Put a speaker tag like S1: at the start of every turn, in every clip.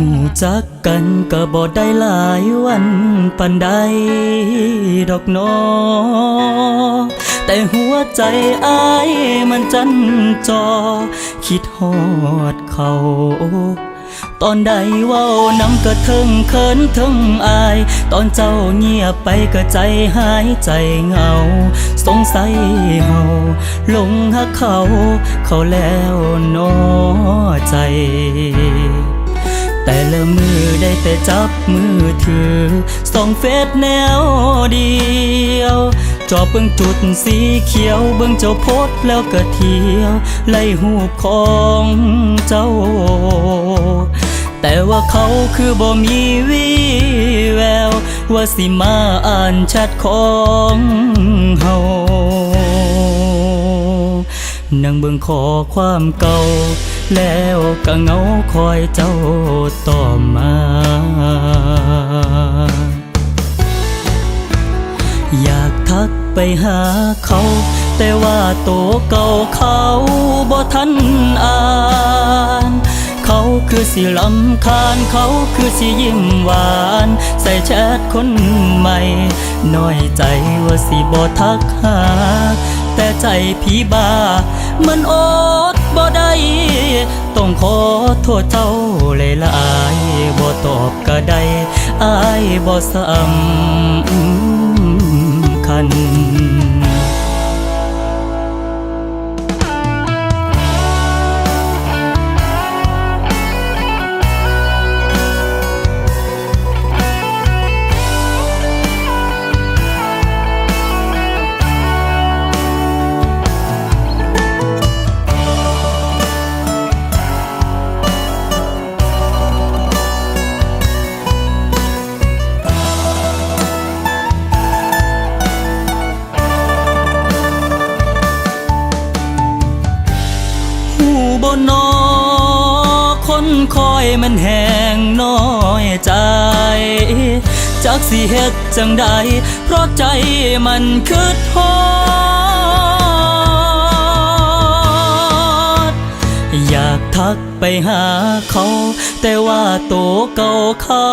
S1: หูจักกันก็บ่ได้หลายวันปันใดดอกนอแต่หัวใจอายมันจันจอ คิดฮอดเขา ตอนใดเว้าน้ำก็เทิงเขินเทิงอาย ตอนเจ้าเงียบไปก็ใจหายใจเหงา สงสัยเฮาหลงหักเขา เขาแล้วนอใจ แต่ละมือได้แต่จับมือถือส่องเฟซแนวเดียว จอบเบิ่งจุดสีเขียวเบิ่งเจ้าโพสแล้วก็เที่ยว ไล่หูของเจ้า แต่ว่าเขาคือบ่มีวีแวว ว่าสิมาอ่านแชทของเฮานั่งเบิ่งขอความเก่า แล้วก็เงาคอยเจ้าต่อมา อยากทักไปหาเขา แต่ว่าโตวเก่าเขาบ่ทันอ่านเขาคือสิลำคาญเขาคือสิยิ้มหวาน ใส่แชทคนใหม่ น้อยใจว่าสิบ่ทักหา ใจผีบา มันอดบ่ได้ต้องขอโทษเจ้าเลยละอายบ่ตอบก็ได้อายบ่สำคัญ บนนอคนคอยมันแห้งน้อยใจจักสิเฮ็ดจังใด เพราะใจมันคืดฮอด อยากทักไปหาเขา แต่ว่าโตเก่าเขา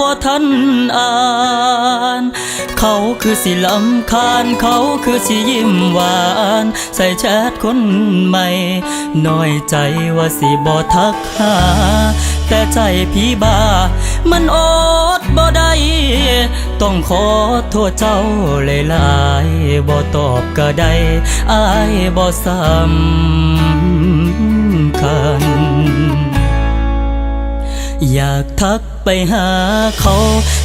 S1: บ่ทันอา เขาคือสิลำคาญเขาคือสิยิ้มหวาน ใส่แชทคนใหม่น้อยใจว่าสิบ่ทักหา แต่ใจพี่บามันอดบ่ได้ต้องขอโทษเจ้าหลายๆบ่ตอบก็ได้อายบ่สำ อยากทักไปหาเขา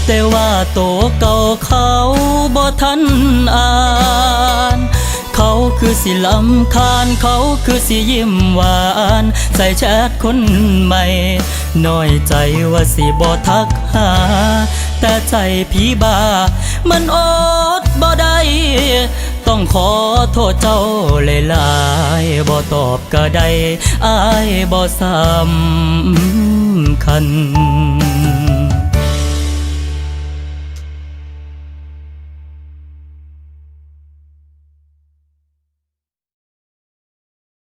S1: แต่ว่าโตวเก่าเขาบ่ทันอ่าน เขาคือสิลำคาญเขาคือสิยิ้มหวาน ใส่แชทคนใหม่น้อยใจว่าสิบ่ทักหา แต่ใจพี่บามันอดบ่ได้ ต้องขอโทษเจ้าเลยลายบ่ตอบก็ได้อายบ่สำคัญ